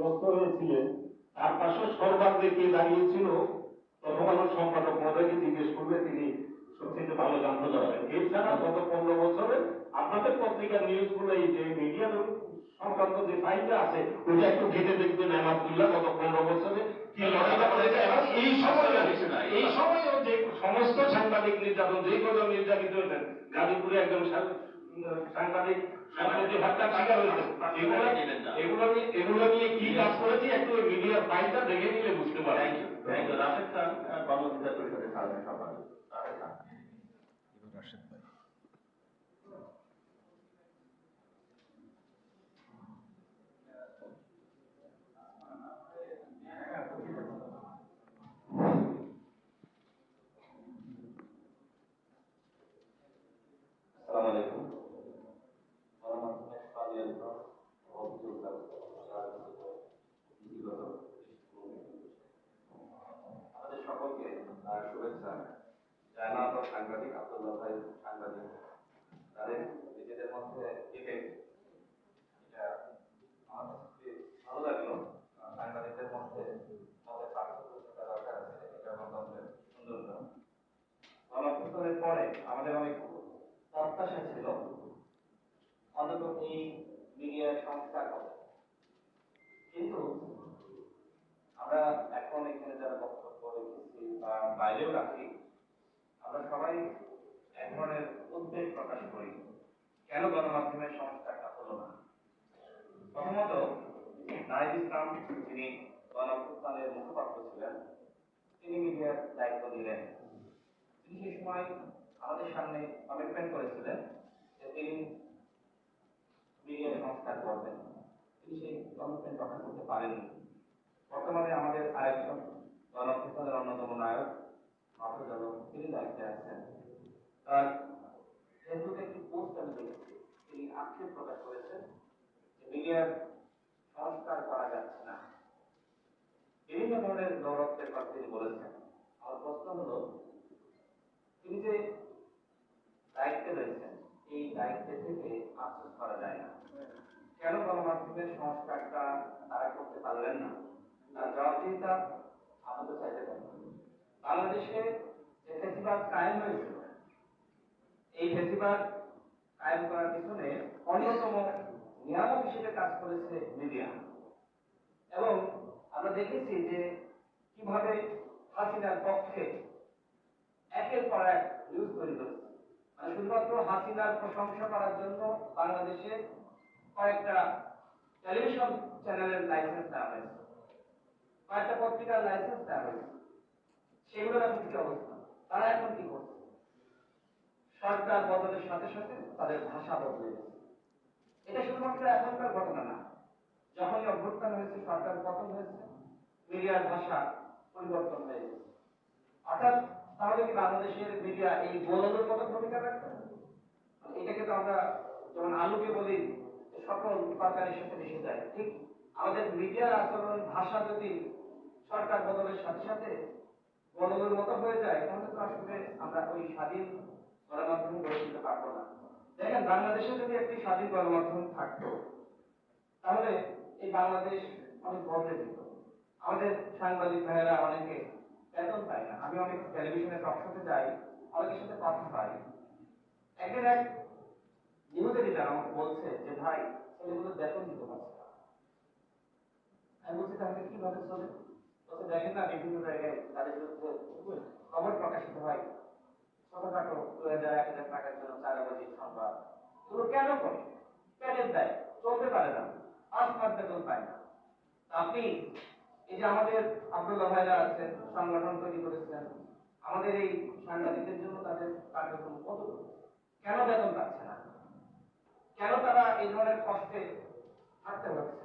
গ্রস্ত হয়েছিলেন। তার পাশে সর্বাগ্রে কে দাঁড়িয়েছিল আলো সম্পাদক মহোদয়কে জিজ্ঞেস করলে তিনি সবচেয়ে ভালো জানতে পারবেন। এছাড়া গত পনেরো বছরে আপনাদের পত্রিকার নিউজগুলো, এই যে মিডিয়ার সংক্রান্ত যে ফাইলটা আছে, ওইটা একটু ঘেটে দেখবেন, আহমদুল্লাহ, গত পনেরো বছরে এই সময় যে সমস্ত সাংবাদিক নির্যাতন, যে কজন নির্যাতিত হয়েছেন, গাজীপুরে একজন সাংবাদিক সাংবাদিক হত্যার শিকার হয়েছে। এগুলো এগুলো নিয়ে এগুলো নিয়ে কি কাজ করেছি? একটু মিডিয়ার ফাইলটা দেখে নিলে বুঝতে পারবেন। থ্যাংক ইউ রাশেদ খান গণঅধিকার পরিষদের সাধারণ সম্পাদক রাশেদ খান রাশেদ ভাই আসসালামু আলাইকুম গণমাধ্যমের স্বাধীনতা অভিযোগ ব্যবস্থা নীতিগত আমাদের সকলকে আর শুভেচ্ছা জায়নাত সাংবাদিক আব্দুল্লাহ ভাই সাংবাদিক তাদের নিজেদের মধ্যে ডিবেট এটা আমার কাছে খুবই ভালো লাগল আহ, সাংবাদিকদের মধ্যে মতের পার্থক্য থাকা দরকার আছে এটা গণতন্ত্রের সুন্দরতা গণঅভ্যুত্থানের পরে আমাদের অনেক প্রত্যাশা ছিল। অন্তত এই মিডিয়ার সংস্কার হবে কিন্তু আমরা এখন এখানে যারা বক্তব্য রেখেছি বা বাইরেও রাখি, আমরা সবাই এক ধরনের উদ্বেগ প্রকাশ করি, কেন গণমাধ্যমের সংস্কারটা হলো না? প্রথমত, নাহিদ ইসলাম, যিনি গণঅভ্যুত্থানের মুখপাত্র ছিলেন, তিনি মিডিয়ার দায়িত্ব নিলেন। তিনি সেই সময় আমাদের সামনে কমিটমেন্ট করেছিলেন যে তিনি মিডিয়া সংস্কার করবেন। তিনি সেই কমিটমেন্ট রক্ষা করতে পারেননি। বর্তমানে আমাদের আরেকজন গণঅভ্যুত্থানের অন্যতম নায়ক মাহফুজ আলম, তিনি দায়িত্বে আছেন। তার ফেসবুকে একটি পোস্ট আমি দেখেছি। তিনি আক্ষেপ প্রকাশ করেছেন যে মিডিয়ার সংস্কার করা যাচ্ছে না। বিভিন্ন ধরনের গৌরবের কথা তিনি বলেছেন। আমার প্রশ্ন হলো, তিনি যে দায়িত্বে রয়েছেন। এই দায়িত্বে থেকে আফসোস করা যায় না। কেন গণমাধ্যমের সংস্কারটা তারা করতে পারলেন না? তার জবাবদিহিতা আমাদের চাইতে পারি বাংলাদেশে যে ফেসিবাদ কায়েম হয়েছিল, এই ফেসিবাদ কায়েম করার পিছনে অন্যতম নিয়ামক হিসেবে কাজ করেছে মিডিয়া। এবং আমরা দেখেছি যে কীভাবে হাসিনার পক্ষে একের পর এক নিউজ তৈরি করেছে। শুধুমাত্র হাসিনার প্রশংসা করার জন্য বাংলাদেশে কয়েকটা টেলিভিশন চ্যানেলের লাইসেন্স দেওয়া হয়েছে। কয়েকটা পত্রিকার লাইসেন্স দেওয়া হয়েছে। সেগুলোর এখন কি অবস্থা? তারা এখন কি করছে? সরকার বদলের সাথে সাথে তাদের ভাষা বদলে এটা শুধুমাত্র এখনকার ঘটনা না। যখনই অভ্যুত্থান হয়েছে, সরকার পতন হয়েছে, মিডিয়ার ভাষা পরিবর্তন হয়ে গেছে। অর্থাৎ তাহলে কি বাংলাদেশের মিডিয়া এই গোলকের মতো ভূমিকা রাখবে? এটাকে তো আমরা যেমন আলুকে বলি, সকল তরকারির সাথে মিশে যায়। ঠিক আমাদের মিডিয়ার আচরণ, ভাষা যদি সরকার বদলের সাথে সাথে গোলকের মতো হয়ে যায়, তাহলে তো আসলে আমরা ওই স্বাধীন গণমাধ্যম গড়ে তুলতে পারব না। দেখেন, বাংলাদেশে যদি একটি স্বাধীন গণমাধ্যম থাকতো, তাহলে এই বাংলাদেশ অনেক বদলে যেত। আমাদের সাংবাদিক ভাইয়েরা অনেকে বেতন পায় না। আমি অনেক টেলিভিশনে টক শোতে যাই, অনেকের সাথে কথা পাই একদিন এক নিউজ এডিটার আমাকে বলছে যে, ভাই, ছেলেগুলো বেতন দিতে পারছে না। আমি বলছি, তাহলে কীভাবে চলে? বলছে, দেখেন না, বিভিন্ন জায়গায় তাদের বিরুদ্ধে খবর প্রকাশিত হয়। ছোটখাটো দু হাজার, এক হাজার টাকার জন্য চারাবাজি সংবাদ। এগুলো কেন করে? প্যাকেট দেয়, চলতে পারে না। পাঁচ মাস বেতন পায় না। আপনি এই যে আমাদের আব্দুল্লাহ ভাইরা আছেন, সংগঠন তৈরি করেছেন, আমাদের এই সাংবাদিকদের জন্য তাদের কার্যক্রম কত কেন বেতন পাচ্ছে না? কেন তারা এই ধরনের কষ্টে থাকতে হচ্ছে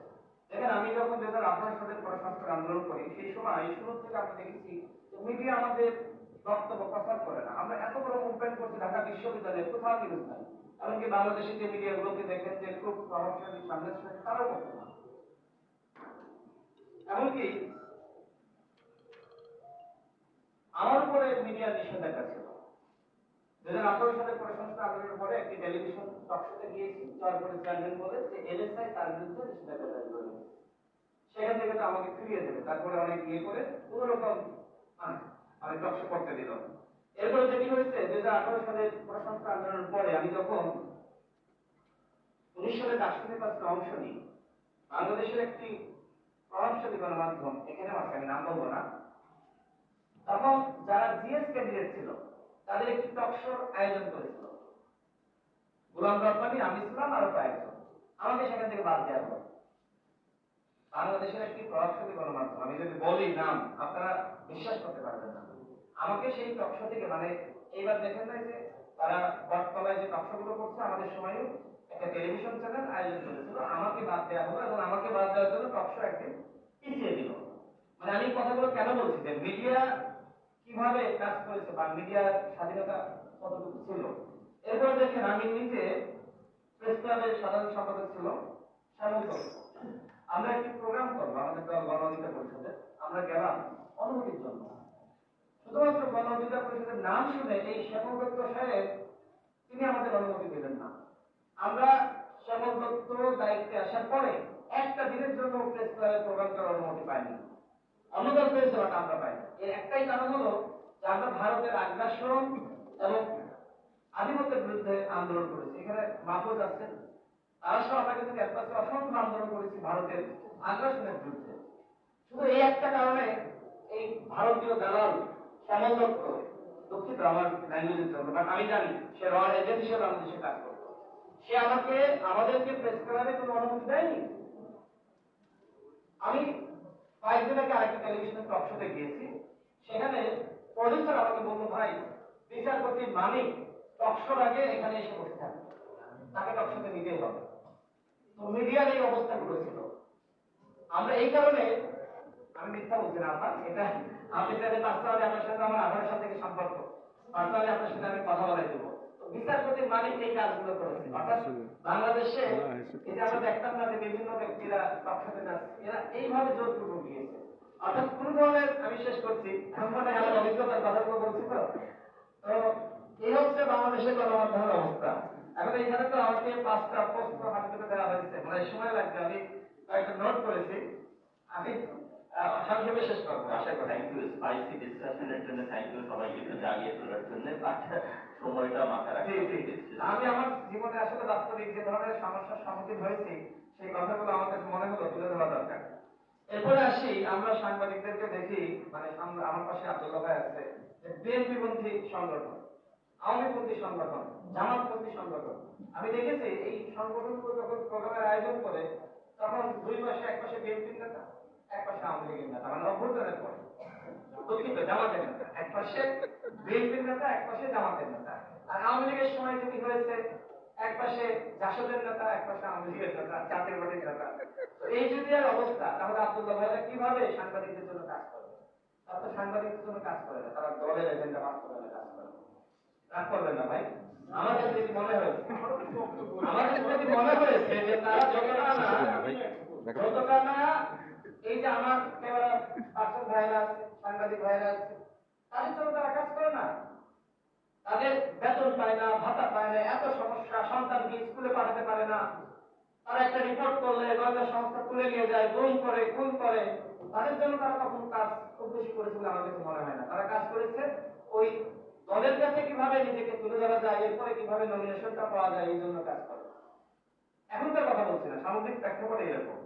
দেখেন, আমি যখন দু হাজার আঠারো সালের পড়াশোনার আন্দোলন করি, সেই সময় শুরু থেকে আমরা দেখেছি মিডিয়া আমাদের বক্তব্য প্রচার করে না। আমরা এত বড় মুভমেন্ট করছি ঢাকা বিশ্ববিদ্যালয়ে, কোথাও নিউজ নাই। এমনকি বাংলাদেশের যে মিডিয়াগুলোকে দেখেন যে খুব প্রভাবশালী সামনে তারাও করতে না। এমনকি আমার উপরে মিডিয়ার নিষেধাজ্ঞা ছিল। দু হাজার আঠারো সালে প্রশাসন আন্দোলনের পরে একটি টেলিভিশন টক শোতে গিয়েছি তারপরে চেয়ারম্যান বলে যে এলএসআই তার বিরুদ্ধে নিষেধাজ্ঞা জারি করে সেখান থেকে তো আমাকে ফিরিয়ে দেবে। তারপরে অনেক ইয়ে করে কোনো রকম আমি টকশো করতে দিল। এরপরে যেটি হয়েছে দুই হাজার আঠারো সালের প্রশাসন আন্দোলনের পরে আমি যখন উনিশ সালে দার্শনিক ক্লাসে অংশ নিই, বাংলাদেশের একটি প্রভাবশালী গণমাধ্যম, এখানে আমি নাম বলব না। তখন যারা জিএস ক্যান্ডিডেট ছিল, তাদের একটি টকশোর আয়োজন করেছিল। গোলাম রব্বানি, আমি ছিলাম, আরও কয়েকজন। আমাকে সেখান থেকে বাদ দেওয়া হলো। বাংলাদেশের একটি প্রভাবশালী গণমাধ্যম, আমি যদি বলি নাম, আপনারা বিশ্বাস করতে পারবেন না। আমাকে সেই টকশো থেকে মানে এইবার দেখেন নাই যে, তারা বটতলায় যে টকশোগুলো করছে, আমাদের সময়ও একটা টেলিভিশন চ্যানেল আয়োজন করেছিল। আমাকে বাদ দেওয়া হলো এবং আমাকে বাদ দেওয়ার টকশো একদিন পিছিয়ে দিল। মানে আমি কথাগুলো কেন বলছি যে মিডিয়া কীভাবে কাজ করেছে বা মিডিয়ার স্বাধীনতা কতটুকু ছিল, এরপর দেখেন আমি নিজে প্রেস ক্লাবের সাধারণ সম্পাদক ছিল শ্যামল আমরা একটি প্রোগ্রাম করব, আমাদের দল গণ অধিকার পরিষদে আমরা গেলাম অনুমতির জন্য। শুধুমাত্র গণ অধিকার পরিষদের নাম শুনে এই শ্যামল দত্ত সাহেব, তিনি আমাদের অনুমতি দিলেন না। আমরা শ্যামল দত্ত দায়িত্বে আসার পরে একটা দিনের জন্য প্রেস ক্লাবের প্রোগ্রাম করার অনুমতি পাইনি। অনুদান পেয়েছে বাট আমরা পাই এর একটাই কারণ হলো যে আমরা ভারতের আগ্রাসন এবং আধিপত্যের বিরুদ্ধে আন্দোলন করেছি। এখানে মাহফুজ আছেন। তারা সহ আমরা কিন্তু ক্যাম্পাসে অসংখ্য আন্দোলন করেছি ভারতের আগ্রাসনের বিরুদ্ধে। শুধু এই একটা কারণে এই ভারতীয় দালাল দত্ত দুঃখিত আমার ল্যাঙ্গুয়েজের জন্য বাট আমি জানি সে র এজেন্ট হিসেবে বাংলাদেশে কাজ করতো। সে আমাকে, আমাদেরকে প্রেস ক্লাবে কোনো অনুমতি দেয়নি। আমি কয়েকদিন আগে আরেকটা টেলিভিশনের টক শোতে গিয়েছি। সেখানে প্রডিউসার আমাকে বলল, ভাই, বিচারপতি মানিক টক শোর আগে এখানে এসে বসে থাকে। তাকে টক শোতে নিতেই হবে। তো মিডিয়ার এই অবস্থাগুলো ছিল। আমরা এই কারণে, আমি মিথ্যা বলছি না আপনার এটা আপনি চাইলে পার্সোনালি আপনার সাথে আমার আধারের সাথে সম্পর্ক। পার্সোনালি আপনার সাথে আমি কথা বলাই দেবো। তো বিচারপতি মানিক এই কাজগুলো করেছে অর্থাৎ বাংলাদেশে এই যে আমরা দেখতাম না যে বিভিন্ন ব্যক্তিরা যাচ্ছে এরা এইভাবে জোরপূর্বক গিয়েছে। অর্থাৎ কোন ধরনের আমি শেষ করছি। মানে আমার অভিজ্ঞতার কথাগুলো বলছি তো। তো এই হচ্ছে বাংলাদেশের গণমাধ্যমের অবস্থা। এখন এখানে তো আমাকে পাঁচটা প্রশ্ন হাতে তুলে দেওয়া হয়েছে। মানে সময় লাগবে আমি কয়েকটা নোট করেছি। আমি সংক্ষেপে শেষ করব। আশা করি থ্যাংক ইউ স্পাইসি ডিসকাশনের জন্য থ্যাংক ইউ সবাইকে একটু জাগিয়ে তোলার জন্য। মাথায় রাখতে জি আমি আমার জীবনে আসলে বাস্তবিক যে ধরনের সমস্যার সম্মুখীন হয়েছি সেই কথাগুলো আমার কাছে মনে হলো তুলে ধরা দরকার। এরপরে আসি আমরা সাংবাদিকদেরকে দেখি মানে আমার পাশে আব্দুল্লাহ ভাই আছে যে বিএনপি পন্থী সংগঠন আওয়ামী পন্থী সংগঠন জামাত পন্থী সংগঠন। আমি দেখেছি এই সংগঠনগুলো যখন প্রোগ্রামের আয়োজন করে তখন দুই পাশে এক পাশে বিএনপির নেতা এক পাশে আওয়ামী লীগের নেতা মানে অভ্যুত্থানের পরে। দুঃখিত জামাতের নেতা। এক পাশে বিএনপির নেতা এক পাশে জামাতের নেতা। আর আওয়ামী লীগের সময় যেটি হয়েছে এক পাশে জাসদের নেতা এক পাশে আওয়ামী লীগের নেতা জাতীয় পার্টির নেতা। এই যদি আর অবস্থা তাহলে আব্দুল্লাহ ভাইরা কীভাবে সাংবাদিকদের জন্য কাজ করবে? তারা তো সাংবাদিকদের জন্য কাজ করে না তারা দলের এজেন্ডা বাস্তবায়নে কাজ করে। রাগ করবেন না ভাই। কাছে যেটি মনে হয়েছে কাছে যেটি মনে হয়েছে যে তারা যতটা না যতটা না এই যে আমার ক্যামেরা পার্সন ভাইরা আছে সাংবাদিক ভাইরা আছে, তাদের জন্য তারা কাজ করে না। তাদের বেতন পায় না, ভাতা পায় না, এত সমস্যা, সন্তানকে স্কুলে পাঠাতে পারে না। তারা একটা রিপোর্ট করলে গোয়েন্দা সংস্থা তুলে নিয়ে যায় গুম করে, খুন করে। তাদের জন্য তারা তখন কাজ খুব বেশি করেছে বলে কাছে মনে হয় না। তারা কাজ করেছে, ওই দলের কাছে কীভাবে নিজেকে তুলে ধরা যায়, এরপরে কীভাবে নমিনেশনটা পাওয়া যায়, এই জন্য কাজ করে। এখনকার কথা বলছি না, সামগ্রিক প্রেক্ষাপটে এরকম।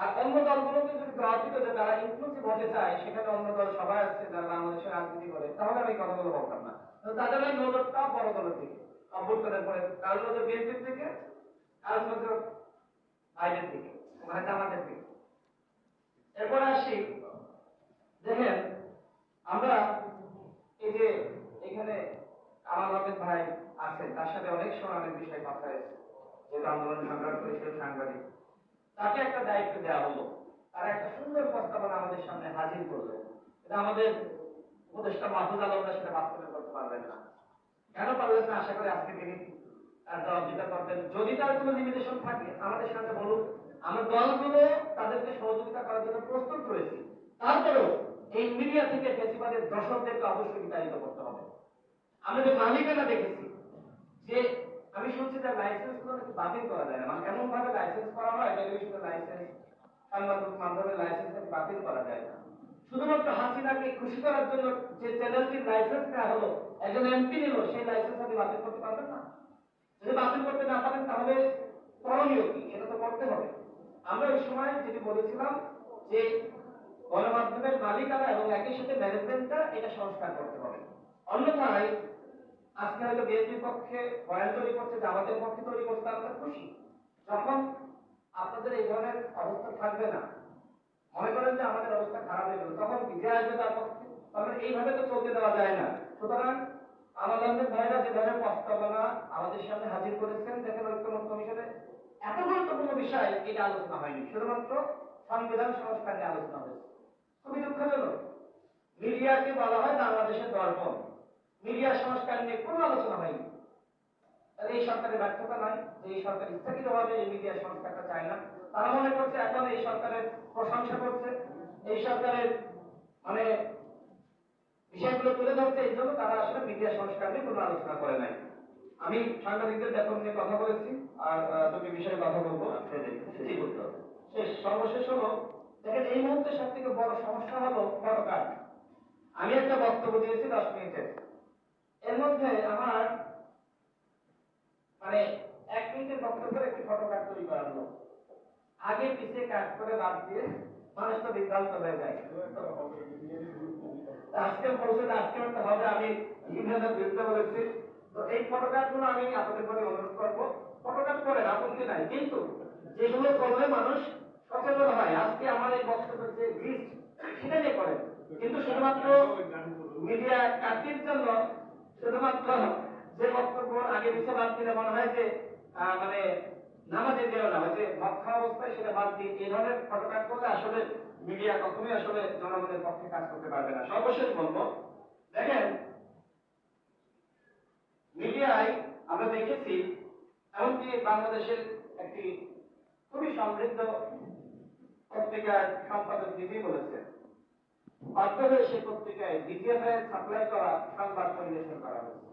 আর অন্য দলগুলোকে যদি গ্রহিত যে তারা ইনক্লুসিভ হতে চায়, সেখানে অন্য দল সবাই আছে যারা বাংলাদেশের রাজনীতি করে, তাহলে আমি কথাগুলো বলতাম না। তাদের ওই নজরটা বড় দলের দিকে অভ্যুত্থানের পরে কারণ নজর বিএনপির দিকে, কারণ নজর বাইরের দিকে মানে জামাতের দিকে। এরপরে আসি, দেখেন, আমরা এই যে এখানে কামাল আহমেদ ভাই আছেন, তার সাথে অনেক সময় অনেক বিষয় কথা হয়েছে যেহেতু আন্দোলন সংগ্রাম করেছিল সাংবাদিক। তাকে একটা দায়িত্ব দেওয়া হলো। তারা একটা সুন্দর প্রস্তাবনা আমাদের সামনে হাজির করল। এটা আমাদের উপদেষ্টা মাহফুজ আলমরা সেটা বাস্তবায়ন করতে পারবেন না। কেন পারবেন না? আশা করি আজকে তিনি তার জবাব দিতে পারবেন। যদি তার কোনো লিমিটেশন থাকে, আমাদের সাথে বলুন। আমরা দলগুলো তাদেরকে সহযোগিতা করার জন্য প্রস্তুত রয়েছি। তারপরেও এই মিডিয়া থেকে ফেসিবাদের দর্শকদেরকে অবশ্যই বিতাড়িত করতে হবে। আমরা যে মালিকানা দেখেছি, যে আমি শুনছি যে লাইসেন্সগুলো নাকি বাতিল করা যায় না। মানে এমন ভাবে লাইসেন্স করা হয় টেলিভিশনের লাইসেন্স সাংবাদিক মাধ্যমের লাইসেন্স বাতিল করা যায় না। শুধুমাত্র হাসিনাকে খুশি করার জন্য যে চ্যানেলটির লাইসেন্স নেওয়া হলো, একজন এমপি নিল, সেই লাইসেন্স আপনি বাতিল করতে পারবেন না। যদি বাতিল করতে না পারেন, তাহলে করণীয় কি? এটা তো করতে হবে। আমরা ওই সময় যেটি বলেছিলাম যে গণমাধ্যমের মালিকানা এবং একই সাথে ম্যানেজমেন্টটা এটা সংস্কার করতে হবে। অন্যথায় আজকে হয়তো বিএনপির পক্ষে বয়ান তৈরি করছে আমাদের পক্ষে তৈরি করতে আমরা খুশি। যখন আপনাদের এই ধরনের অবস্থা থাকবে না, মনে করেন যে আমাদের অবস্থা খারাপ হয়ে গেল তখন বিজয় আসবে তার পক্ষে। তখন এইভাবে তো চলতে দেওয়া যায় না। সুতরাং আমাদের ভাইরা যে ধরনের প্রস্তাবনা আমাদের সামনে হাজির করেছেন, দেখেন ঐক্যমত কমিশনে, এত গুরুত্বপূর্ণ বিষয় এটা আলোচনা হয়নি। শুধুমাত্র সংবিধান সংস্কার নিয়ে আলোচনা হয়েছে। খুবই দুঃখজনক। মিডিয়াকে বলা হয় বাংলাদেশের দর্পণ। মিডিয়া সংস্কার নিয়ে কোনো আলোচনা হয়নি। তাহলে এই সরকারের ব্যর্থতা নয় যে এই সরকার ইচ্ছাকৃতভাবে এই মিডিয়া সংস্কারটা চায় না। তারা মনে করছে এখন এই সরকারের প্রশংসা করছে এই সরকারের মানে বিষয়গুলো তুলে ধরছে এই জন্য তারা আসলে মিডিয়া সংস্কার নিয়ে কোনো আলোচনা করে নাই। আমি সাংবাদিকদের বেতন নিয়ে কথা বলেছি আর দুটি বিষয়ে কথা বলব। জি, শেষ সর্বশেষ হলো দেখেন এই মুহূর্তে সব থেকে বড় সমস্যা হলো ফটোকার্ড আমি একটা বক্তব্য দিয়েছি দশ মিনিটের এর মধ্যে আমার মানে এক মিনিটের বক্তব্যের একটি ফটোকার্ড তৈরি করা হলো। আগে পিছিয়ে কাট করে বাদ দিয়ে মানুষ তো বিভ্রান্ত হয়ে যায়। আজকে বলছে আজকে একটা হবে আমি ইংরেজের বিরুদ্ধে বলেছি। তো এই গুলো আমি আপনাদের অনুরোধ করব। ফটোগ্রাফ করে আপত্তি নাই, কিন্তু যেগুলো করলে মানুষ সচেতন হয়। আজকে আমার এই বক্তব্যের যে লিস্ট সেটা নিয়ে করেন। কিন্তু শুধুমাত্র মিডিয়া কাটির জন্য শুধুমাত্র যে বক্তব্য আগে পিছিয়ে বাদ দিলে মনে হয় মানে নামাজে যেও না যে মদ অবস্থায় সেটা বাদ দিয়ে এই ধরনের ফটোগ্রাফ করলে আসলে মিডিয়া কখনোই আসলে জনগণের পক্ষে কাজ করতে পারবে না। সর্বশেষ বলব, দেখেন, মিডিয়ায় আমরা দেখেছি, এমনকি বাংলাদেশের একটি খুবই সমৃদ্ধ পত্রিকার সম্পাদক দিদি বলেছেন হয়ে সেই পত্রিকায় সাপ্লাই করা সংবাদ পরিবেশন করা হয়েছে।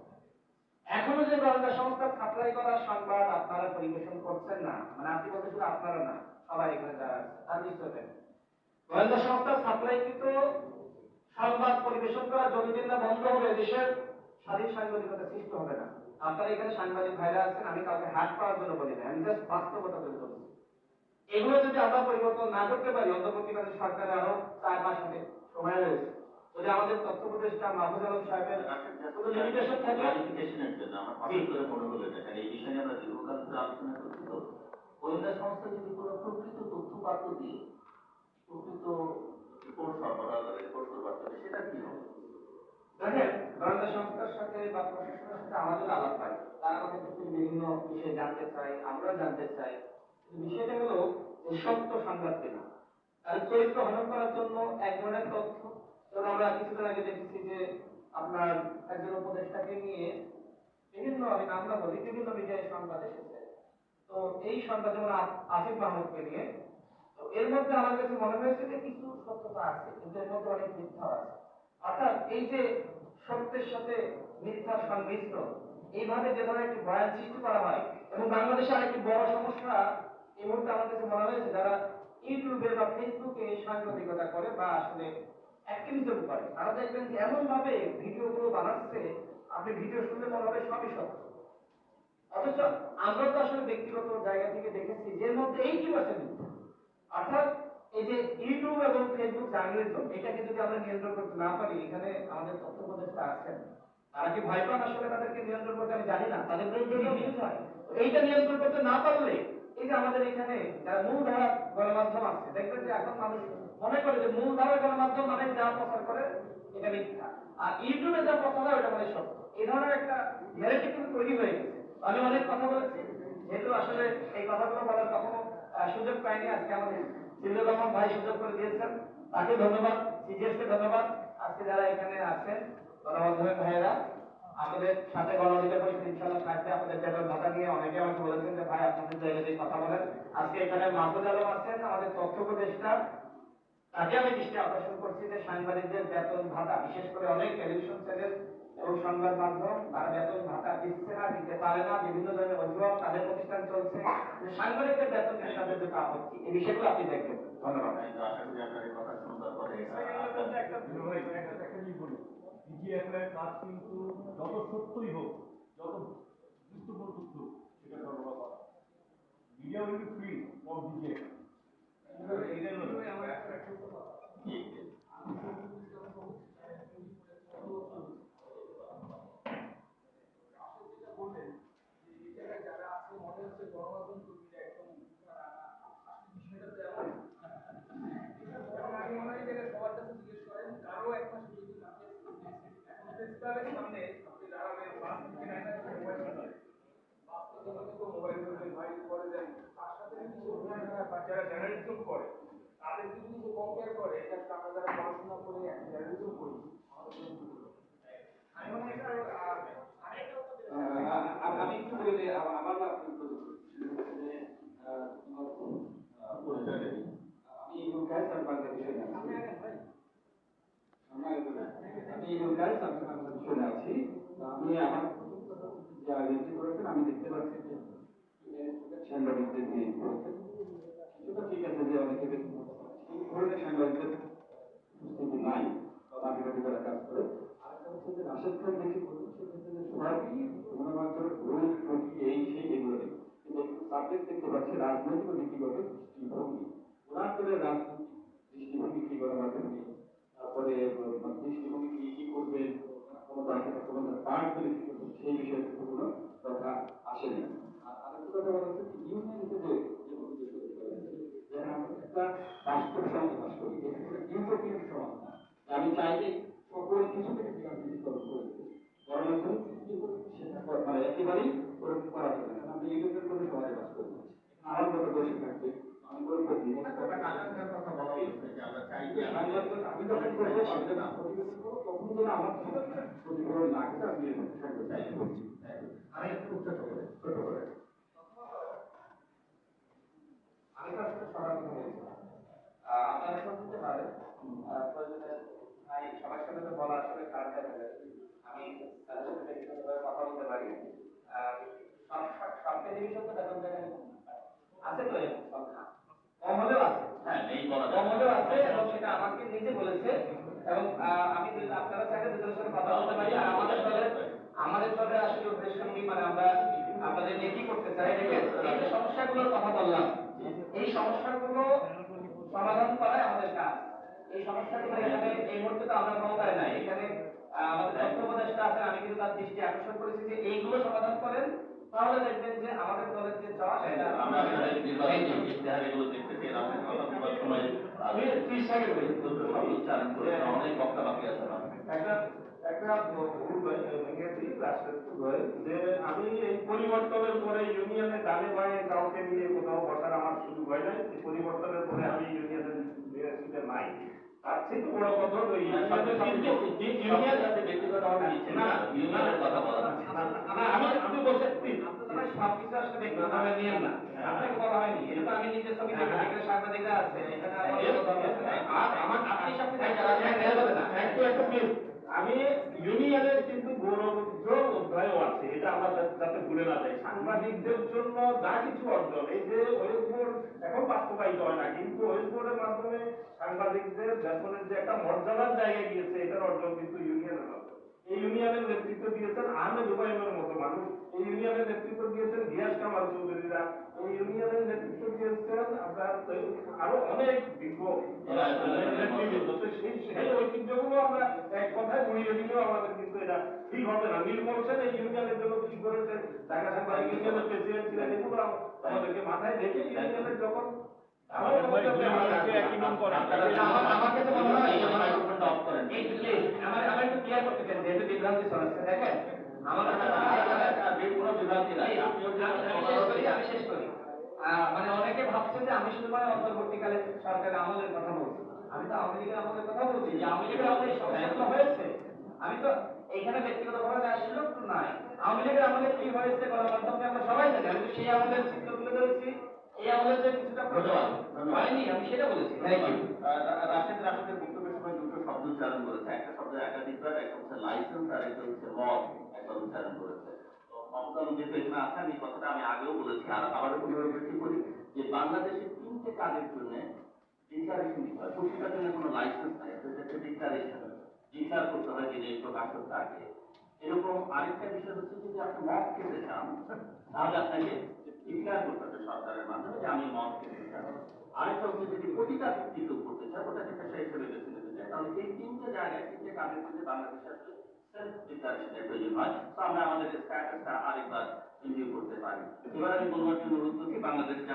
এখনও যে সংস্থা সাপ্লাই করা সংবাদ আপনারা পরিবেশন করছেন না মানে আপনি আপনারা না, সবাই এখানে যারা আছে, তার। গোয়েন্দা সংবাদ পরিবেশন করা না বন্ধ হবে, দেশের স্বাধীন সাংবাদিকতা হবে না। আপনারা এখানে সাংবাদিক ভাইরা আছেন, আমি কাউকে হাত পাওয়ার জন্য বলি না, আমি জাস্ট বাস্তবতা তুলে এগুলো যদি আমরা পরিবর্তন না করতে পারি, অন্তর্বর্তীকালীন সরকারে আরও চার মাস হবে। সময় রয়েছে। যদি আমাদের তথ্য মাহফুজ আলম সাহেবের কোনো লিমিটেশন থাকে? ক্লারিফিকেশনের জন্য আমার হঠাৎ করে মনে হলো দেখেন এই বিষয় আমরা দীর্ঘকাল ধরে আলোচনা করছি তো। গোয়েন্দা সংস্থা যদি কোনো প্রকৃত তথ্য পাত্র দিয়ে প্রকৃত রিপোর্ট সরবরাহ করে রিপোর্ট করবার সেটা কি হবে? দেখেন গোয়েন্দা সংস্থার সাথে বা প্রশাসনের সাথে আমাদের আলাপ হয়। তারা আমাদের কাছে বিভিন্ন বিষয় জানতে চাই আমরাও জানতে চাই। বিষয়টা হলো সত্য সংবাদ কিনা তার চরিত্র হনন করার জন্য এক ধরনের তথ্য। যেমন আমরা কিছুদিন আগে দেখেছি যে আপনার একজন উপদেষ্টাকে নিয়ে বিভিন্ন আমি নাম না বলি, বিভিন্ন মিডিয়ায় সংবাদ এসেছে। তো এই সংবাদ যেমন আসিফ মাহমুদকে নিয়ে, তো এর মধ্যে আমার কাছে মনে হয়েছে যে কিছু সত্যতা আছে, কিন্তু এর মধ্যে অনেক মিথ্যা আছে। অর্থাৎ এই যে সত্যের সাথে মিথ্যা সংমিশ্র, এইভাবে যে ধরনের একটি বয়ান সৃষ্টি করা হয়, এবং বাংলাদেশে আরেকটি বড় সমস্যা, এই মুহূর্তে আমার কাছে মনে হয়েছে, যারা ইউটিউবে বা ফেসবুকে সাংবাদিকতা করে বা আসলে অ্যাক্টিভিজম করে। তারা দেখবেন যে এমন ভাবে ভিডিওগুলো বানাচ্ছে আপনি ভিডিও শুনলে মনে হবে সবই সত্য। অথচ আমরা তো আসলে ব্যক্তিগত জায়গা থেকে দেখেছি যে মধ্যে এইটি আছে মিথ্যা। অর্থাৎ এই যে ইউটিউব এবং ফেসবুক জার্নালিজম এটাকে যদি আমরা নিয়ন্ত্রণ করতে না পারি এখানে আমাদের তথ্য উপদেষ্টা আছেন। তারা কি ভয় পান আসলে তাদেরকে নিয়ন্ত্রণ করতে? আমি জানি না। তাদের বিরুদ্ধে হয় এইটা নিয়ন্ত্রণ করতে না পারলে এই যে আমাদের এখানে যারা মূল ধারা গণমাধ্যম আছে, দেখবেন যে এখন মানুষ মনে করে যে মূল ধারা গণমাধ্যম মানে যা প্রচার করে, এটা মিথ্যা। আর ইউটিউবে যা প্রচার হয়, ওটা মানে সত্য। এই ধরনের একটা ন্যারেটিভ কিন্তু তৈরি হয়ে গেছে। আমি অনেক কথা বলেছি, যেহেতু আসলে এই কথাগুলো বলার কখনো সুযোগ পাইনি। আজকে আমাদের জিল্লুর রহমান ভাই সুযোগ করে দিয়েছেন। তাকে ধন্যবাদ সিজিএস কে ধন্যবাদ। আজকে যারা এখানে আছেন, গণমাধ্যমের ভাইয়েরা আমাদের সাথে গণঅধিকার পরিষদ ইনশাল্লাহ থাকবে। আপনাদের বেতন ভাতা নিয়ে অনেকে আমাকে বলেছেন যে ভাই আপনাদের জায়গা দিয়ে কথা বলেন। আজকে এখানে মাহফুজ আলম আছেন আমাদের তথ্য উপদেষ্টা তাকে আমি দৃষ্টি আকর্ষণ করছি যে সাংবাদিকদের বেতন ভাতা বিশেষ করে অনেক টেলিভিশন চ্যানেল এবং সংবাদ মাধ্যম তারা বেতন ভাতা দিচ্ছে না দিতে পারে না। বিভিন্ন ধরনের অভিযোগ তাদের প্রতিষ্ঠান চলছে। সাংবাদিকদের বেতন নিয়ে তাদের যে আপত্তি এই বিষয়গুলো আপনি দেখবেন। ধন্যবাদ। এর কাজ কিন্তু যত সত্যই হোক যত গুরুত্বপূর্ণ তথ্য সেটা সরবরাহ করা। Media will free for DGF যারা জার্নালিজম করে তাদেরকে যদি সে কম্পেয়ার করে এটা হচ্ছে আমরা যারা পড়াশোনা করে জার্নালিজম করি আমি একটু বলে দিই, আমার আমার না। আমি ইবুল কায়েস আর বাংলাদেশে আছি আমি ইবুল কায়েস আমি বাংলাদেশে আছি তো আমি আমার যে আয়োজনটি করেছেন আমি দেখতে পাচ্ছি যে সাংবাদিকদের নিয়ে করেছেন সেটা ঠিক আছে যে অনেকে এই ধরনের সাংবাদিকদের উপস্থিতি নাই বা বাকিবাকি যারা কাজ করে আরেকটা হচ্ছে যে রাশেদ খান দেখি বলছে সেক্ষেত্রে যে সবাই গণমাধ্যমের ভুল ত্রুটি এই সেই এগুলো নেই কিন্তু একটু সাবজেক্ট দেখতে পাচ্ছি রাজনৈতিক ও নীতিগত দৃষ্টিভঙ্গি ওনার করে রাজনৈতিক দৃষ্টিভঙ্গি কি গণমাধ্যম নেই তারপরে আহ, দৃষ্টিভঙ্গি কি কি করবে না কি করবে সেই বিষয়ে কিন্তু কোনো কথা আসেনি। আর আরেকটা কথা বলা হচ্ছে ইউনিয়ন হিসেবে যে আমরা একটা রাষ্ট্র সমাজ বাস করি ইউরোপিয়ান সমাজ। না। আমি চাই যে সকল কিছু থেকে বিকাশকরণ করেছে গণমাধ্যম সেটা মানে একেবারেই ওরকম করা যাবে না আমি ইউরোপের কোনো সমাজে বাস করি না। আমার মতো দোষী থাকবে? আমি বলব আমরা আমি যখন করব সেটা না যেন আমার প্রতিফলন না করে আমি এর মধ্যে বলছি আমি একটু ছোট করে ছোট করে আমি তার সাথে সবার কথা বলছি। আপনারা সব দিতে পারেন। প্রয়োজনে ভাই সবার সাথে তো বলা আসলে খারাপ দেখা যায়। আমি তাদের সাথে ব্যক্তিগতভাবে কথা বলতে পারি। সব বেতন আছে তো সংখ্যা? কম হলেও আছে। হ্যাঁ। কমোডও আছে এবং সেটা আমাকে নিজে বলেছে। এবং আমি আপনারা চাইলে দুজনের সাথে কথা বলতে পারি। আর আমাদের দলের আমাদের দলের আসলে উদ্দেশ্য কি মানে আমরা, আপনাদের নিয়ে কি করতে চাই। এই যে সমস্যাগুলোর কথা বললাম। এই সমস্যাগুলো সমাধান করাই আমাদের কাজ। এই সমস্যাগুলো এখানে, এই মুহূর্তে তো আমরা ক্ষমতায় নাই। এখানে আমাদের তথ্য উপদেষ্টা আছেন, আমি কিন্তু তার দৃষ্টি আকর্ষণ করেছি যে এইগুলো সমাধান করেন। তাহলে দেখবেন যে আমাদের দলের যে আমরা নির্বাচনী দেখতেছি রাশেদ কথা বলার সময় আমি বলি। উচ্চারণ করে অনেক বক্তা বাকি আছে একটা একটা ভুল ভাই ভেঙে দিই রাষ্ট্রের যে আমি এই পরিবর্তনের পরে ইউনিয়নে ডানে বাঁয়ে কাউকে নিয়ে কোথাও বসার আমার সুযোগ হয় নাই। পরিবর্তনের পরে আমি ইউনিয়নের নাই। তার থেকে বড় কথা হলো ইউনিয়ন সাথে ব্যক্তিগত ভাবে নিচ্ছে না ইউনিয়নের কথা বলা না, না, না, আমি আমি বলছি please, আপনারা সবকিছু আসলে ব্যক্তিগতভাবে নিয়েন না আপনাকে বলা হয়নি এটা আমি নিজের ছবি দেখি এখানে সাংবাদিকরা আছে এখানে আমার এর- কথা আছে। আর আমার আপনি সাথে একটা- না একটু একটু আমি ইউনিয়নের কিন্তু গৌরবোজ্জ্বল অধ্যায়ও আছে, এটা আমরা যাতে ভুলে না যাই। সাংবাদিকদের জন্য যা কিছু অর্জন, এই যে ওয়েস্ট বোর্ড এখন বাস্তবায়িত হয় না, কিন্তু ওয়েস্ট বোর্ডের মাধ্যমে সাংবাদিকদের বেতনের যে একটা মর্যাদার জায়গায় গিয়েছে, এটার অর্জন কিন্তু ইউনিয়নের মাধ্যমে। এই ইউনিয়নের নেতৃত্ব দিয়েছেন আহমেদ হুমায়ুনের মতো মানুষ। এই ইউনিয়নের নেতৃত্ব দিয়েছেন গিয়াস কামাল চৌধুরীরা। এই ইউনিয়নের নেতৃত্ব দিয়েছেন আপনার আরও অনেক বিজ্ঞ সেই ঐতিহ্যগুলো আমরা এক কথায় উড়িয়ে দিলেও আমাদের কিন্তু এটা ঠিক হবে না। নীলমল সেন এই ইউনিয়নের জন্য কি করেছেন? ঢাকা সাংবাদিক ইউনিয়নের প্রেসিডেন্ট ছিলেন এগুলো আমাদেরকে মাথায় রেখে ইউনিয়নের যখন আমাদের মনে হয় যে মনে হয় আমি মানে অনেকে ভাবছে যে আমি শুধুমাত্র অন্তর্বর্তীকালে সরকারের আমলের কথা বলছি আমি তো আওয়ামী লীগের আমলের কথা বলছি যে আওয়ামী লীগের আমলে এই হয়েছে আমি তো এখানে ব্যক্তিগতভাবে যার সুযোগ তো নাই আওয়ামী লীগের আমলে কি হয়েছে গণমাধ্যমকে আমরা সবাই জানি আমি তো সেই আমলের চিত্র তুলে ধরেছি এই আমলের যে কিছুটা ধন্যবাদ। হয়নি আমি সেটা বলেছি। থ্যাংক ইউ রাশেদ রাশেদের বক্তব্যের সময় দুটো শব্দ উচ্চারণ করেছে। একটা শব্দ একাধিকবার একটা হচ্ছে লাইসেন্স আর একটা হচ্ছে মদ একবার উচ্চারণ করেছে। তো যেহেতু এখানে আছে আমি কথাটা আমি আগেও বলেছি। আর আবারও পুনরাবৃত্তি করি যে বাংলাদেশে তিনটে কাজের জন্য ডিক্লারেশন দিতে হয়। প্রতিটার জন্য কোনো লাইসেন্স নাই এটা ডিক্লারেশন ডিক্লার করতে হয় যিনি এরকম আরেকটা বিষয় হচ্ছে যদি আপনি মদ খেতে চান তাহলে আপনাকে ডিক্লার করতে হবে সরকারের মাধ্যমে যে আমি মদ আরেকটা হচ্ছে যদি প্রতিটা ভিত্তিতে করতে চায় ওটাকে পেশা হিসেবে বেছে নিতে চায় তাহলে এই তিনটে জায়গায় তিনটে কাজের মধ্যে বাংলাদেশে আসলে ডিক্লারেশনের প্রয়োজন হয়। তো আমরা আমাদের স্ট্যাটাসটা আরেকবার রিভিউ করতে পারি। এবার আমি বলবার জন্য অনুরোধ করছি, বাংলাদেশ